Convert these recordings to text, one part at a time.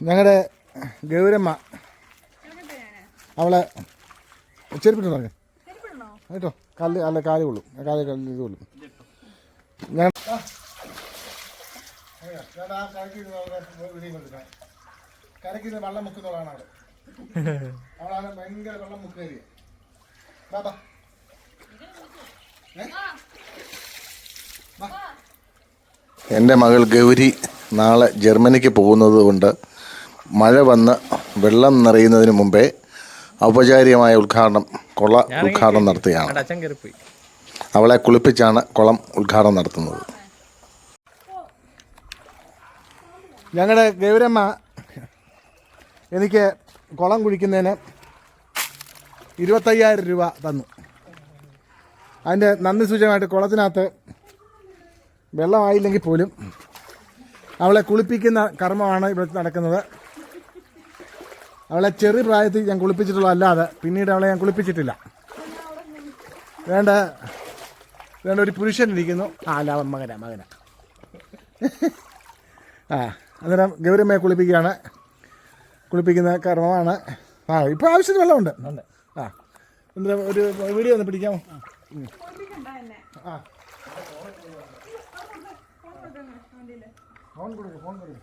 ഞങ്ങളുടെ ഗൗരമ്മ അവളെ ചെരുപ്പിട്ട് പറഞ്ഞു കേട്ടോ? കല്ല് അല്ല കാൽ കൊള്ളും. കാൽ കല്ല് ഇത് കൊള്ളും. ഞാൻ കരയ്ക്ക് വെള്ളം മുക്കുന്നവളാണ് അവിടെ അവളാണ് ഭയങ്കര വെള്ളം മുക്കേറിയ ബാബാ എന്റെ മകൾ ഗൗരി നാളെ ജർമ്മനിക്ക് പോകുന്നത് കൊണ്ട് മഴ വന്ന് വെള്ളം നിറയുന്നതിന് മുമ്പേ ഔപചാരികമായ ഉദ്ഘാടനം കൊള ഉദ്ഘാടനം നടത്തുകയാണ്. അവളെ കുളിപ്പിച്ചാണ് കുളം ഉദ്ഘാടനം നടത്തുന്നത്. ഞങ്ങളുടെ ഗൗരമ്മ എനിക്ക് കുളം കുഴിക്കുന്നതിന് ഇരുപത്തയ്യായിരം രൂപ തന്നു. അതിന്റെ നന്ദി സൂചകമായിട്ട് കുളത്തിനകത്ത് വെള്ളമായില്ലെങ്കിൽ പോലും അവളെ കുളിപ്പിക്കുന്ന കർമ്മമാണ് ഇവിടെ നടക്കുന്നത്. അവളെ ചെറിയ പ്രായത്തിൽ ഞാൻ കുളിപ്പിച്ചിട്ടുള്ള അല്ലാതെ പിന്നീട് അവളെ ഞാൻ കുളിപ്പിച്ചിട്ടില്ല. വേണ്ട വേണ്ട ഒരു പുരുഷൻ ഇരിക്കുന്നു. ആ അല്ല മകന മകനാ. ആ അന്നേരം ഗൗരമ്മയെ കുളിപ്പിക്കുകയാണ്. കുളിപ്പിക്കുന്ന കർമ്മമാണ്. ആ ഇപ്പോൾ ആവശ്യത്തിന് വെള്ളമുണ്ട്. ആ അന്നേരം ഒരു വീഡിയോ ഒന്ന് പിടിക്കാമോ. ആ. ഫോൺ കൊടുക്കും ഫോൺ കൊടുക്കും.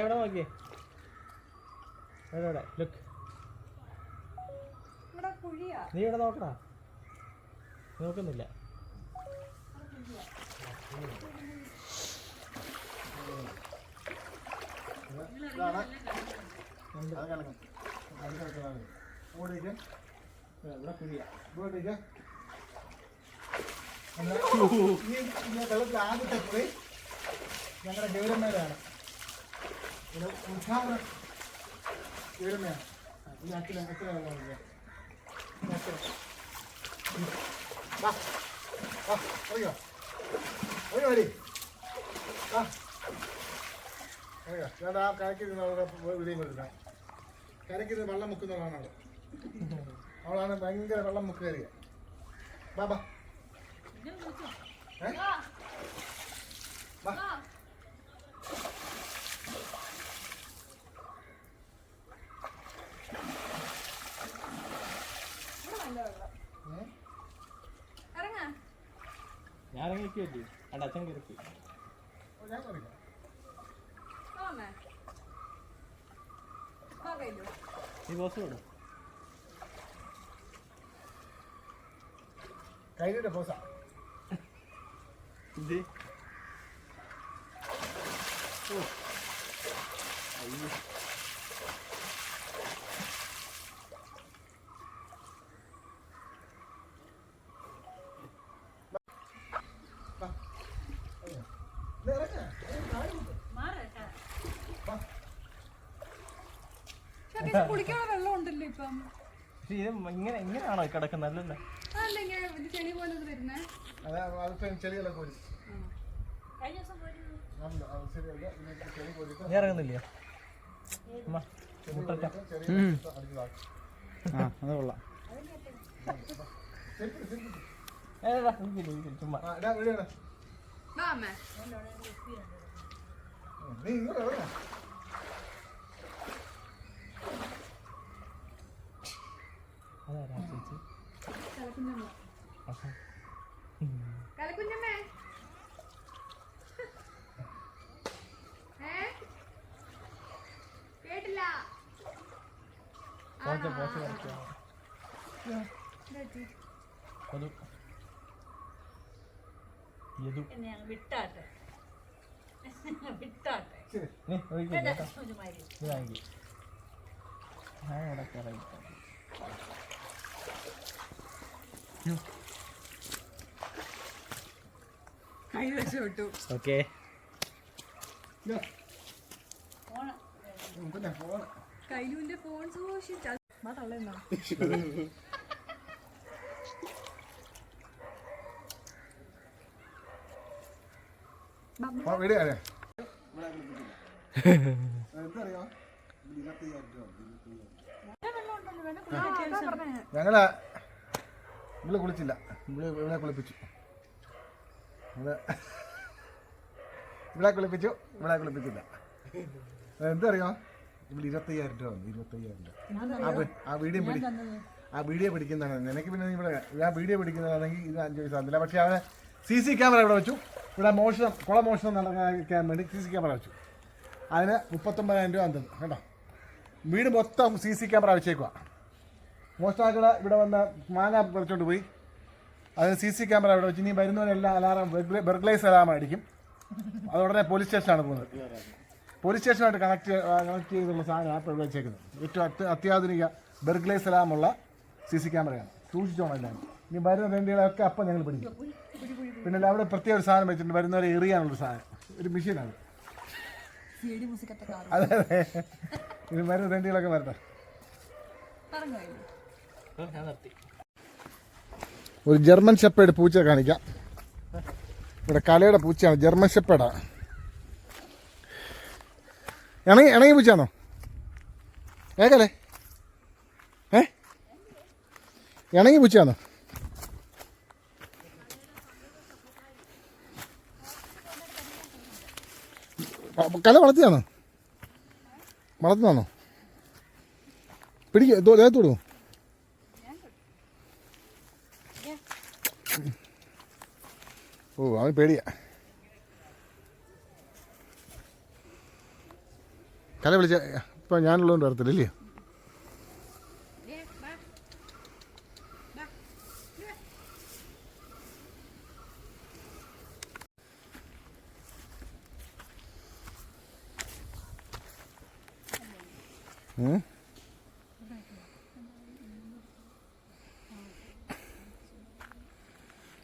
എവിടെ നോക്കിയേ. എവിടെ ലുക്ക് നീ ഇവിടെ നോക്കടാ. നോക്കുന്നില്ല. ഇതാണ് അത് കിടക്കും ഓടിക്ക് ഇവിടെ കുഴിയാ ഇങ്ങോട്ടേക്ക് വെള്ളത്തിൽ ആദ്യത്തെ കുഴി ഞങ്ങളുടെ ഗൗരമ്മേലാണ് ഇത് ഉദ്ഘാടനം ഗൗരമ്മയാണ് ആ, ഈ അക്കില എത്ര വെള്ളമാണ് വാ അറിയോ അറിയോ അടി വാ ഞാൻ ആ കരയ്ക്ക് നിന്ന് അവിടെ വിളിയും കൊടുക്കാം കരയ്ക്ക് നിന്ന് വെള്ളം മുക്കുന്നവളാണ് അവൾ. അവളാണ് ഭയങ്കര വെള്ളം മുക്കേറിയ. ബാബാ ഏ? വാ. ഏ? ഞാൻ ഇറങ്ങിക്കല്ലേ അച്ഛൻ കയറി ഓ, ഞാൻ കറിയാം നീ ബോസ് വിടും കൈയുടെ പോസാ ഇത് കുളിക്കാനുള്ള വെള്ളം ഉണ്ടല്ലോ ഇപ്പം. പക്ഷെ ഇത് ഇങ്ങനെ ഇങ്ങനെയാണോ കിടക്കുന്നത്? അല്ലല്ലോ? അതല്ല ഇങ്ങനെ ഇത് ചെളി പോലെ ഇത് വരുന്നേ. നീ ഇറങ്ങുന്നില്ലയോ അമ്മ മുട്ടറ്റ ആ അത് കൊള്ളാം. ഏടാ എനിക്കില്ല എനിക്കില്ല ചുമ്മാ. ആ ഇതാ വീടാണ് വാ അമ്മേ. അതാരാ ചേച്ചി കലക്കുഞ്ഞമ്മ കേട്ടില്ല. വിട്ടാട്ടെ. വിട്ടാട്ടെ. ഞാൻ ഇവിടെ ഓക്കെ. കൈലുവിന്റെ ഫോൺ സൂക്ഷിച്ച. തള്ളേന്നാ. ഞങ്ങൾ ഇവിടെ കുളിച്ചില്ല. ഇവിടെ ഇവിടെ കുളിപ്പിച്ചു. ഇവിടെ. ഇവിടെ കുളിപ്പിച്ചു ഇവിടെ കുളിപ്പിച്ചില്ല. എന്തറിയോ ഇവിടെ ഇരുപത്തയ്യായിരം രൂപ വന്നു ഇരുപത്തയ്യായിരം രൂപ. ആ ആ വീഡിയോ പിടി ആ വീഡിയോ പിടിക്കുന്നതാണ്. നിനക്ക് പിന്നെ ഇവിടെ ആ വീഡിയോ പിടിക്കുന്നതാണെങ്കിൽ ഇത് അഞ്ച് പൈസ തന്നില്ല. പക്ഷേ അവിടെ സി സി ക്യാമറ ഇവിടെ വെച്ചു. ഇവിടെ മോഷണം കുള മോഷണം നടക്കാൻ വേണ്ടി സി സി ക്യാമറ വെച്ചു. അതിന് മുപ്പത്തൊമ്പതിനായിരം രൂപ തന്നു കേട്ടോ. വീട് മൊത്തം സി സി ക്യാമറ വെച്ചേക്കുക മോഷ്ടാക്കൾ ഇവിടെ വന്ന് മാങ്ങ പറിച്ചോണ്ട് പോയി. അതിന് സി സി ക്യാമറ ഇവിടെ വെച്ച് ഇനി വരുന്നവരെല്ലാം അലാറം ബെർഗ്ലൈസ് അലാറം അടിക്കും അത് ഉടനെ പോലീസ് സ്റ്റേഷനാണ് പോകുന്നത്. പോലീസ് സ്റ്റേഷനായിട്ട് കണക്ട് കണക്ട് ചെയ്തുള്ള സാധനം ആപ്പ് ഇവിടെ വെച്ചേക്കുന്നത്. ഏറ്റവും അത്യ അത്യാധുനിക ബെർഗ്ലൈസ് അലാമുള്ള സി സി ക്യാമറയാണ്. സൂക്ഷിച്ചോണം എല്ലാം. ഇനി വരുന്ന വേണ്ടികളൊക്കെ അപ്പം ഞങ്ങൾ പിടിക്കും. പിന്നെ അവിടെ പ്രത്യേക ഒരു സാധനം വെച്ചിട്ടുണ്ട്. വരുന്നവരെ എറിയാനുള്ള സാധനം. ഒരു മെഷീനാണ്. അതെ അതെ. ഇനി വരുന്ന വേണ്ടികളൊക്കെ വരട്ടെ. ഒരു ജർമ്മൻ ഷെപ്പേഡ് പൂച്ച കാണിക്കാം. ഇവിടെ കലയുടെ പൂച്ചയാണ് ജർമ്മൻ ഷെപ്പേഡാണ് ഇണങ്ങി ഇണങ്ങി പൂച്ചയാണോ? ഏകലേ ഏ? ഇണങ്ങി പൂച്ചയാണോ? കല വളർത്തിയാണോ വളർത്തുന്നതാണോ പിടിക്കുക ദേഹത്ത് ഓ അവൻ പേടിയാ. കല വിളിച്ച ഇപ്പം ഞാനുള്ളതുകൊണ്ട് വരത്തില്ല ഉം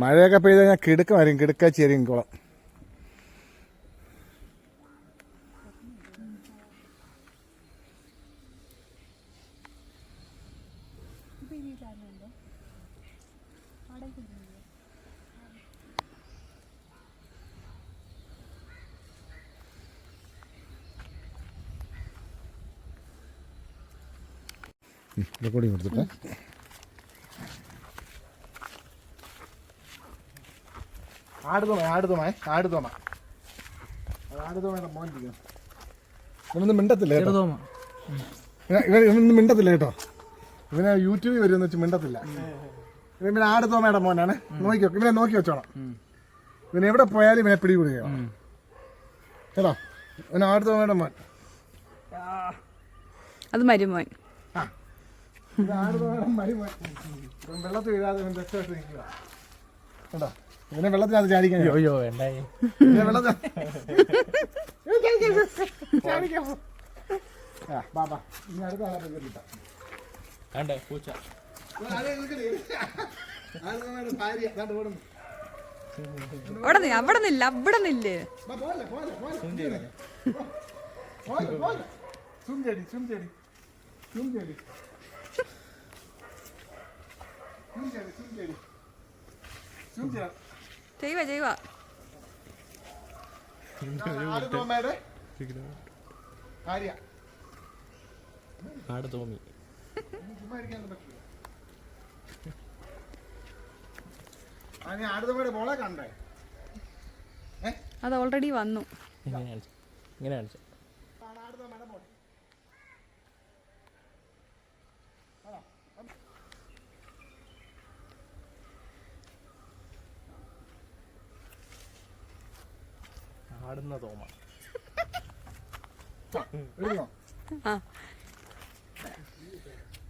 മഴയൊക്കെ പെയ്ത് കഴിഞ്ഞാൽ കിടുക്കമായിരിക്കും കിടുക്കാച്ചിരിക്കും കുളം. റെക്കോർഡിങ് കൊടുത്തിട്ട്. ആടുതോമ ആടുതോമ ആടുതോമ ആടുതോമയുടെ മോൻ ഇവനൊന്നും മിണ്ടത്തില്ല കേട്ടോ. ഇവൻ- ഇവൻ ഇവനൊന്നും മിണ്ടത്തില്ല കേട്ടോ. ഇവനെ യൂട്യൂബിൽ വരുമെന്ന് വെച്ച് മിണ്ടത്തില്ല. ഇവനെ ആടുതോമയുടെ മോനാണ്. നോക്കിയോ? ഇവനെ നോക്കി വെച്ചോണം. ഇവൻ എവിടെ പോയാലും ഇവനെ പിടികൂടുകയോ കേട്ടോ? ഇവൻ ആടുതോമയുടെ മോൻ. അത് മരുമോൻ. വെള്ളത്തിൽ വീഴാതെ രക്ഷപ്പെട്ടിരിക്കുക രക്ഷപ്പെട്ട് നിൽക്കുക കേട്ടോ? ഇവനെ വെള്ളത്തിനകത്ത് ചാടിക്കാൻ അയ്യോ അയ്യോ വേണ്ടായി വെള്ളത്തിൽ പൂച്ച. അവിടെ അവിടെ നിന്നില്ല അവിടെ നിന്നില്ലേ. സും ചെടി, സും ചെടി. ചെയ്യുക ചെയ്യുക ആട് തോമി അത് ഓൾറെഡി വന്നു. ഇങ്ങനെ കാണിച്ചു. ഇങ്ങനെ കാണിച്ചു. ആടുന്ന തോമ. ഇതാണ് മൂൺ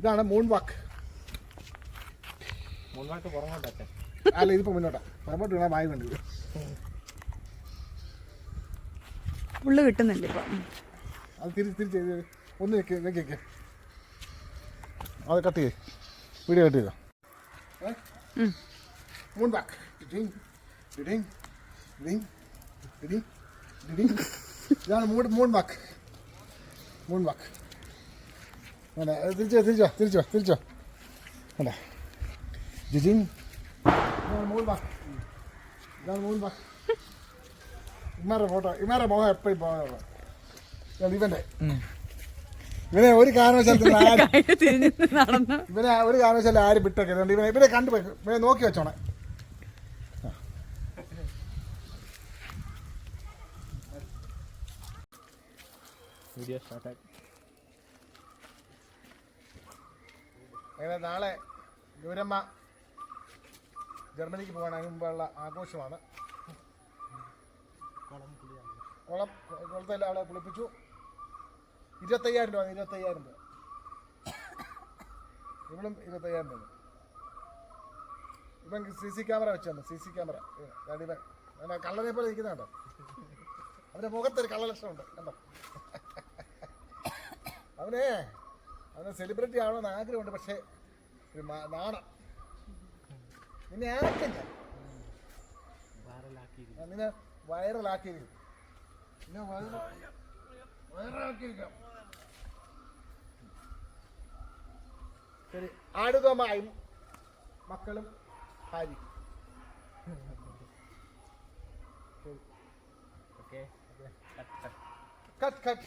ഇതാണ് മൂൺ വാക്ക് മുന്നോട്ട് പുറകോട്ടൊക്കെ അല്ല ഇതിപ്പോ മുന്നോട്ടാ. പുറമോട്ട് വീണാൽ വായു കണ്ടു പുള്ള് കിട്ടുന്നില്ല ഇപ്പൊ. അത് തിരിച്ച് തിരിച്ച് ചെയ്ത് ഒന്ന് വെക്ക് വെക്ക്. വെക്ക് അത് കട്ട് ചെയ്ത് വീഡിയോ കട്ട് ചെയ്തോ? മൂൺ വാക്ക് ഡിഡിങ് ഡിഡിങ് ഡിഡിങ് ഡിഡിങ് ഇതാണ് moon moon walk. Moon walk. വേണ്ട തിരിച്ചോ തിരിച്ചോ തിരിച്ചോ തിരിച്ചോ. വേണ്ട. ജിജിൻ. ഇതാണ് മൂൺ വാക്ക്. ഇതാണ് മൂൺ വാക്ക്. ഇമാരുടെ ഫോട്ടോ ഇമാരുടെ മുഖം എപ്പോഴും പോകാറുള്ളത് ഇവന്റെ ഇവനെ ഒരു കാരണവശാലും ഇവനെ ഒരു കാരണവശാലും ആരും വിട്ടൊക്കെ ഇവനെ ഇവനെ കണ്ടുപോയി ഇവനെ നോക്കി വെച്ചോണേ. വീഡിയോ സ്റ്റാർട്ടായി അങ്ങനെ നാളെ ഗൗരമ്മ ജർമ്മനിക്ക് പോകാൻ അതിനുമുമ്പുള്ള ആഘോഷമാണ്. കുളം കുളത്തിൽ അവളെ കുളിപ്പിച്ചു. ഇരുപത്തയ്യായിരം രൂപ ഇരുപത്തയ്യായിരം രൂപ. ഇവളും ഇരുപത്തയ്യായിരം രൂപ. ഇവൻ സി സി ക്യാമറ വെച്ചു തന്നു സി സി ക്യാമറ. ഇവൻ കള്ളനെ പോലെ ഇരിക്കുന്നുണ്ടോ അവന്റെ മുഖത്തൊരു കള്ളലക്ഷണമുണ്ട് കണ്ടോ? അവനെ അവനെ സെലിബ്രിറ്റി ആവണമെന്ന് ആഗ്രഹമുണ്ട് പക്ഷേ ഒരു നാണം. നിന്നെ ആർക്കും ഞാൻ നിന്നെ വൈറലാക്കിയിരിക്കും നിന്നെ വൈറ- വൈറലാക്കിയിരിക്കാം ശരി ആടുതമായും മക്കളും ഓക്കെ. Cut cut.